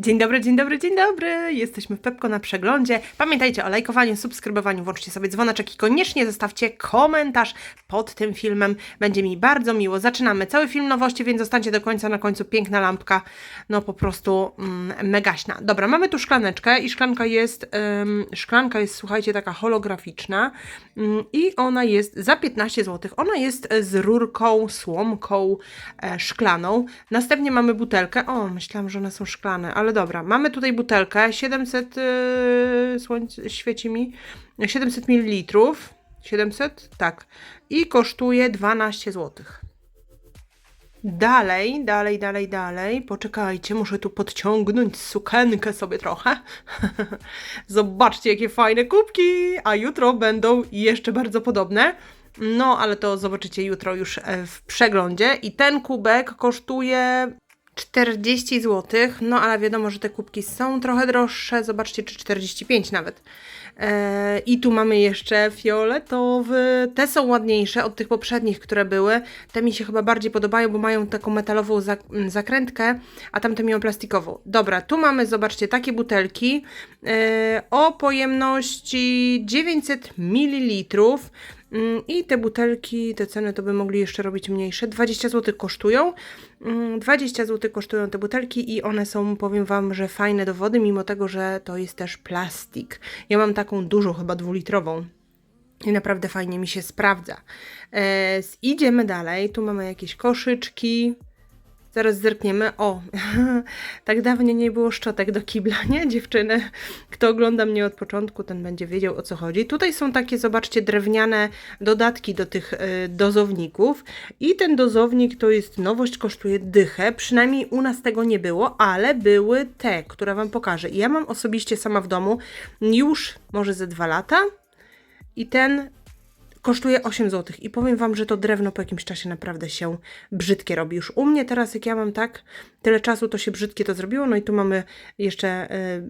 Dzień dobry, dzień dobry, dzień dobry. Jesteśmy w Pepko na przeglądzie. Pamiętajcie o lajkowaniu, subskrybowaniu, włączcie sobie dzwoneczek i koniecznie zostawcie komentarz pod tym filmem. Będzie mi bardzo miło. Zaczynamy cały film nowości, więc zostańcie do końca. Na końcu piękna lampka, no po prostu mm, megaśna. Dobra, mamy tu szklaneczkę i szklanka jest, ym, szklanka jest, słuchajcie, taka holograficzna ym, i ona jest za 15 zł. Ona jest z rurką, słomką e, szklaną. Następnie mamy butelkę. O, myślałam, że one są szklane, ale dobra. Mamy tutaj butelkę 700, yy, słońce świeci mi, 700 ml. 700? Tak. I kosztuje 12 zł. Dalej, dalej, dalej, dalej. Poczekajcie, muszę tu podciągnąć sukienkę sobie trochę. Zobaczcie, jakie fajne kubki, a jutro będą jeszcze bardzo podobne. No, ale to zobaczycie jutro już e, w przeglądzie. I ten kubek kosztuje 40 zł. No, ale wiadomo, że te kubki są trochę droższe. Zobaczcie, czy 45 nawet. E, I tu mamy jeszcze fioletowy. Te są ładniejsze od tych poprzednich, które były. Te mi się chyba bardziej podobają, bo mają taką metalową zak- m, zakrętkę, a tamte mają plastikową. Dobra, tu mamy, zobaczcie, takie butelki e, o pojemności 900 ml. Mm, I te butelki, te ceny to by mogli jeszcze robić mniejsze. 20 zł kosztują. Mm, 20 zł kosztują te butelki i one są, powiem Wam, że fajne do wody, mimo tego, że to jest też plastik. Ja mam taką dużą, chyba dwulitrową. I naprawdę fajnie mi się sprawdza. E, idziemy dalej. Tu mamy jakieś koszyczki. Zaraz zerkniemy. O, tak dawno nie było szczotek do kibla, nie dziewczyny? Kto ogląda mnie od początku, ten będzie wiedział o co chodzi. Tutaj są takie, zobaczcie, drewniane dodatki do tych y, dozowników. I ten dozownik to jest nowość, kosztuje dychę. Przynajmniej u nas tego nie było, ale były te, które Wam pokażę. I ja mam osobiście sama w domu już może ze dwa lata. I ten kosztuje 8 zł. I powiem Wam, że to drewno po jakimś czasie naprawdę się brzydkie robi. Już u mnie teraz, jak ja mam tak tyle czasu, to się brzydkie to zrobiło. No i tu mamy jeszcze, y,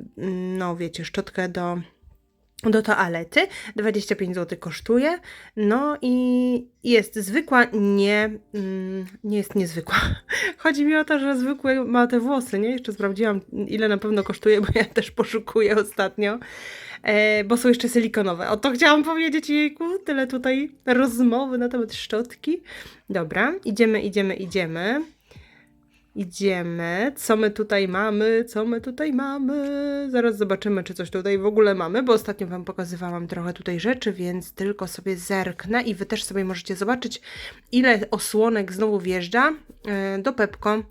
no wiecie, szczotkę do, do toalety. 25 zł kosztuje. No i jest zwykła, nie, mm, nie jest niezwykła. Chodzi mi o to, że zwykłe ma te włosy, nie? Jeszcze sprawdziłam, ile na pewno kosztuje, bo ja też poszukuję ostatnio. E, bo są jeszcze silikonowe. O to chciałam powiedzieć, jejku, tyle tutaj rozmowy na temat szczotki. Dobra, idziemy, idziemy, idziemy. Idziemy. Co my tutaj mamy? Co my tutaj mamy? Zaraz zobaczymy, czy coś tutaj w ogóle mamy, bo ostatnio Wam pokazywałam trochę tutaj rzeczy, więc tylko sobie zerknę i Wy też sobie możecie zobaczyć, ile osłonek znowu wjeżdża e, do Pepko.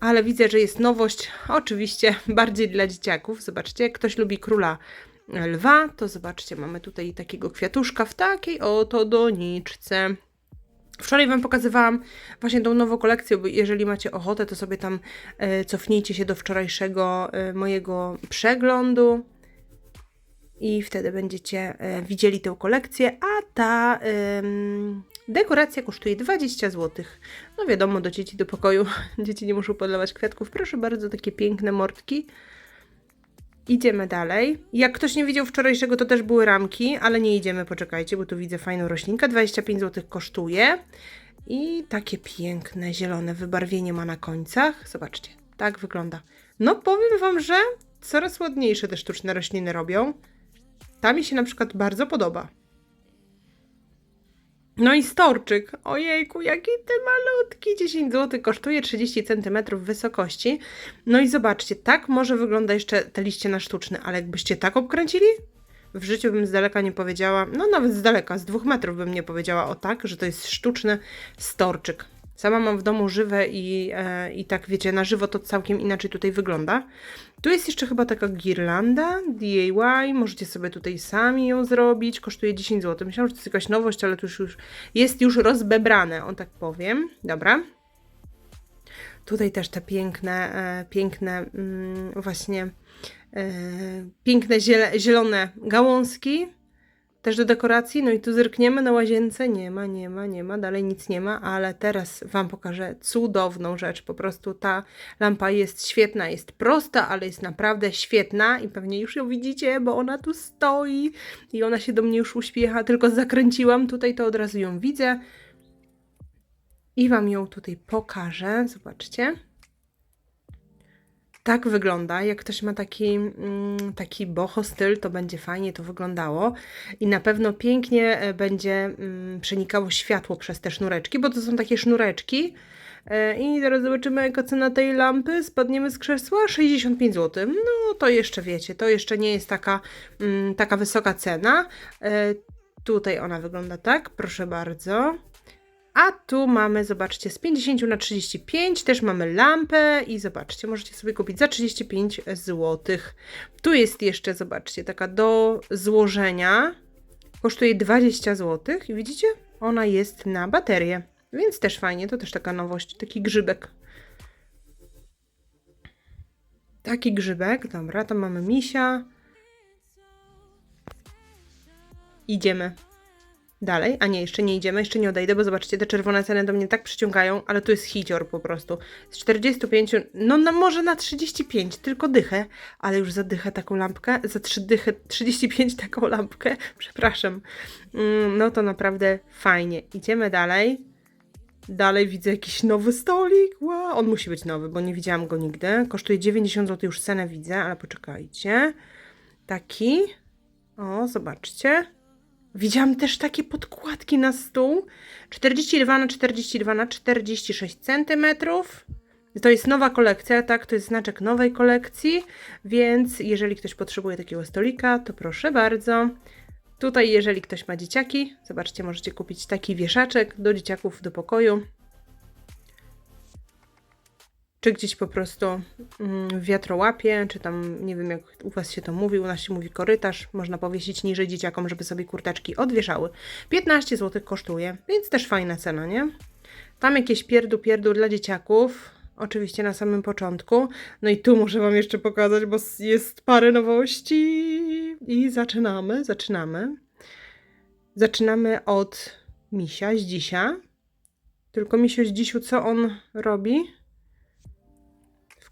Ale widzę, że jest nowość, oczywiście bardziej dla dzieciaków. Zobaczcie, jak ktoś lubi króla lwa, to zobaczcie, mamy tutaj takiego kwiatuszka w takiej oto doniczce. Wczoraj Wam pokazywałam właśnie tą nową kolekcję, bo jeżeli macie ochotę, to sobie tam e, cofnijcie się do wczorajszego e, mojego przeglądu i wtedy będziecie e, widzieli tę kolekcję, a ta dekoracja kosztuje 20 zł. No wiadomo, do dzieci do pokoju. Dzieci nie muszą podlewać kwiatków. Proszę bardzo, takie piękne mordki. Idziemy dalej. Jak ktoś nie widział wczorajszego, to też były ramki, ale nie idziemy, poczekajcie, bo tu widzę fajną roślinkę. 25 zł kosztuje. I takie piękne, zielone wybarwienie ma na końcach. Zobaczcie, tak wygląda. No powiem Wam, że coraz ładniejsze te sztuczne rośliny robią. Ta mi się na przykład bardzo podoba. No i storczyk. Ojejku, jaki ty malutki. 10 zł kosztuje 30 cm wysokości. No i zobaczcie, tak może wygląda jeszcze te liście na sztuczne, ale jakbyście tak obkręcili, w życiu bym z daleka nie powiedziała, no nawet z daleka, z dwóch metrów bym nie powiedziała o tak, że to jest sztuczny storczyk. Sama mam w domu żywe i, e, i tak wiecie, na żywo to całkiem inaczej tutaj wygląda. Tu jest jeszcze chyba taka girlanda DIY, możecie sobie tutaj sami ją zrobić, kosztuje 10 zł. Myślałam, że to jest jakaś nowość, ale to już, już jest już rozbebrane, o tak powiem. Dobra. Tutaj też te piękne, e, piękne mm, właśnie e, piękne ziele, zielone gałązki też do dekoracji. No i tu zerkniemy na łazience. Nie ma, nie ma, nie ma, dalej nic nie ma, ale teraz Wam pokażę cudowną rzecz. Po prostu ta lampa jest świetna, jest prosta, ale jest naprawdę świetna i pewnie już ją widzicie, bo ona tu stoi i ona się do mnie już uśpiecha. Tylko zakręciłam tutaj, to od razu ją widzę. I Wam ją tutaj pokażę. Zobaczcie. Tak wygląda. Jak ktoś ma taki, mm, taki boho styl, to będzie fajnie to wyglądało. I na pewno pięknie e, będzie mm, przenikało światło przez te sznureczki, bo to są takie sznureczki. E, I teraz zobaczymy, jaka cena tej lampy. Spadniemy z krzesła 65 zł. No to jeszcze wiecie, to jeszcze nie jest taka, mm, taka wysoka cena. E, tutaj ona wygląda tak, proszę bardzo. A tu mamy, zobaczcie, z 50 na 35, też mamy lampę i zobaczcie, możecie sobie kupić za 35 zł. Tu jest jeszcze, zobaczcie, taka do złożenia. Kosztuje 20 zł i widzicie, ona jest na baterię, więc też fajnie, to też taka nowość, taki grzybek. Taki grzybek, dobra, to mamy misia. Idziemy dalej. A nie, jeszcze nie idziemy, jeszcze nie odejdę, bo zobaczcie, te czerwone ceny do mnie tak przyciągają, ale tu jest hicior po prostu. Z 45, no na, może na 35, tylko dychę, ale już za dychę taką lampkę, za 3 dychę, 35 taką lampkę, przepraszam. Mm, No to naprawdę fajnie. Idziemy dalej. Dalej widzę jakiś nowy stolik. Wow, on musi być nowy, bo nie widziałam go nigdy. Kosztuje 90 zł, już cenę widzę, ale poczekajcie. Taki. O, zobaczcie. Widziałam też takie podkładki na stół. 42 na 42 na 46 cm. To jest nowa kolekcja, tak? To jest znaczek nowej kolekcji, więc jeżeli ktoś potrzebuje takiego stolika, to proszę bardzo. Tutaj, jeżeli ktoś ma dzieciaki, zobaczcie, możecie kupić taki wieszaczek do dzieciaków do pokoju. Czy gdzieś po prostu mm, w wiatrołapie, czy tam, nie wiem jak u Was się to mówi, u nas się mówi korytarz, można powiesić niżej dzieciakom, żeby sobie kurteczki odwieszały. 15 zł kosztuje, więc też fajna cena, nie? Tam jakieś pierdu pierdu dla dzieciaków, oczywiście na samym początku. No i tu muszę Wam jeszcze pokazać, bo jest parę nowości i zaczynamy, zaczynamy. Zaczynamy od misia z dzisia. Tylko misio z dzisiu, co on robi?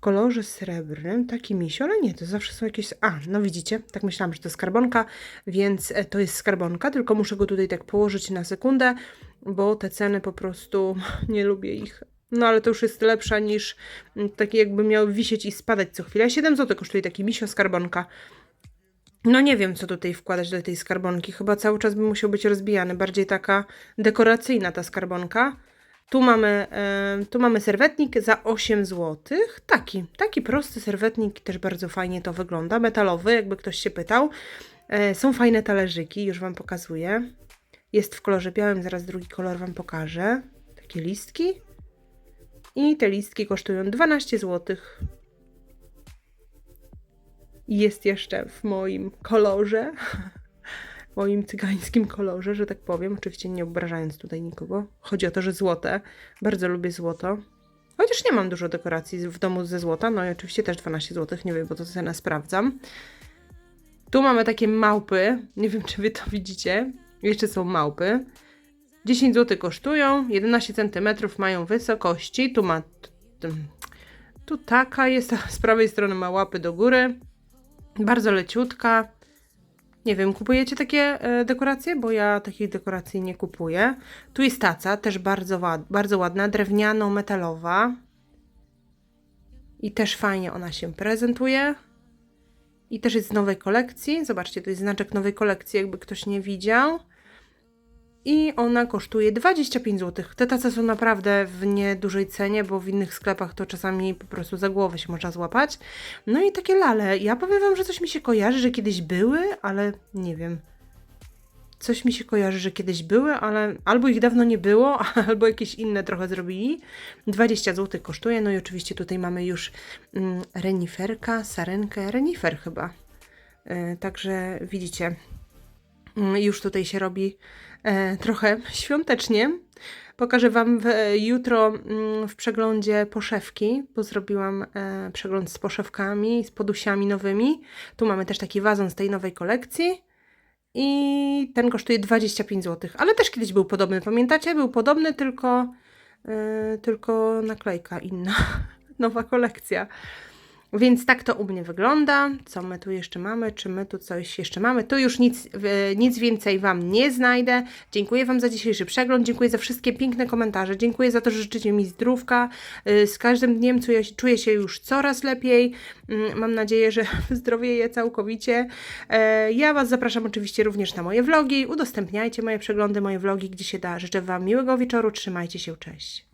Kolorze srebrnym, taki misio, ale nie, to zawsze są jakieś... A, no widzicie, tak myślałam, że to skarbonka, więc e, to jest skarbonka, tylko muszę go tutaj tak położyć na sekundę, bo te ceny po prostu nie lubię ich. No ale to już jest lepsza niż mm, taki jakby miał wisieć i spadać co chwilę. 7 zł kosztuje taki misio skarbonka. No nie wiem, co tutaj wkładać do tej skarbonki. Chyba cały czas by musiał być rozbijany. Bardziej taka dekoracyjna ta skarbonka. Tu mamy, e, tu mamy serwetnik za 8 zł. Taki, taki prosty serwetnik, też bardzo fajnie to wygląda. Metalowy, jakby ktoś się pytał. E, są fajne talerzyki, już Wam pokazuję. Jest w kolorze białym, zaraz drugi kolor Wam pokażę. Takie listki. I te listki kosztują 12 zł. Jest jeszcze w moim kolorze. moim cygańskim kolorze, że tak powiem. Oczywiście nie obrażając tutaj nikogo. Chodzi o to, że złote. Bardzo lubię złoto. Chociaż nie mam dużo dekoracji w domu ze złota. No i oczywiście też 12 zł. Nie wiem, bo to cenę sprawdzam. Tu mamy takie małpy. Nie wiem, czy wy to widzicie. Jeszcze są małpy. 10 zł kosztują. 11 cm mają wysokości. Tu ma... Tu taka jest, z prawej strony ma łapy do góry. Bardzo leciutka. Nie wiem, kupujecie takie e, dekoracje? Bo ja takich dekoracji nie kupuję. Tu jest taca, też bardzo, ład, bardzo ładna, drewniano-metalowa. I też fajnie ona się prezentuje. I też jest z nowej kolekcji. Zobaczcie, to jest znaczek nowej kolekcji, jakby ktoś nie widział. I ona kosztuje 25 zł. Te tace są naprawdę w niedużej cenie, bo w innych sklepach to czasami po prostu za głowę się można złapać. No i takie lale. Ja powiem Wam, że coś mi się kojarzy, że kiedyś były, ale nie wiem. Coś mi się kojarzy, że kiedyś były, ale albo ich dawno nie było, albo jakieś inne trochę zrobili. 20 zł kosztuje. No i oczywiście tutaj mamy już mm, reniferka, sarenkę, renifer chyba. Yy, także widzicie, yy, już tutaj się robi e, trochę świątecznie. Pokażę Wam w, jutro mm, w przeglądzie poszewki, bo zrobiłam e, przegląd z poszewkami, z podusiami nowymi. Tu mamy też taki wazon z tej nowej kolekcji. I ten kosztuje 25 zł, ale też kiedyś był podobny, pamiętacie? Był podobny, tylko, e, tylko naklejka inna, nowa kolekcja. Więc tak to u mnie wygląda. Co my tu jeszcze mamy? Czy my tu coś jeszcze mamy? Tu już nic, nic więcej Wam nie znajdę. Dziękuję Wam za dzisiejszy przegląd. Dziękuję za wszystkie piękne komentarze. Dziękuję za to, że życzycie mi zdrówka. Y, Z każdym dniem czuję, czuję się już coraz lepiej. Mm, Mam nadzieję, że zdrowieję całkowicie. E, Ja Was zapraszam oczywiście również na moje vlogi. Udostępniajcie moje przeglądy, moje vlogi, gdzie się da. Życzę Wam miłego wieczoru. Trzymajcie się. Cześć.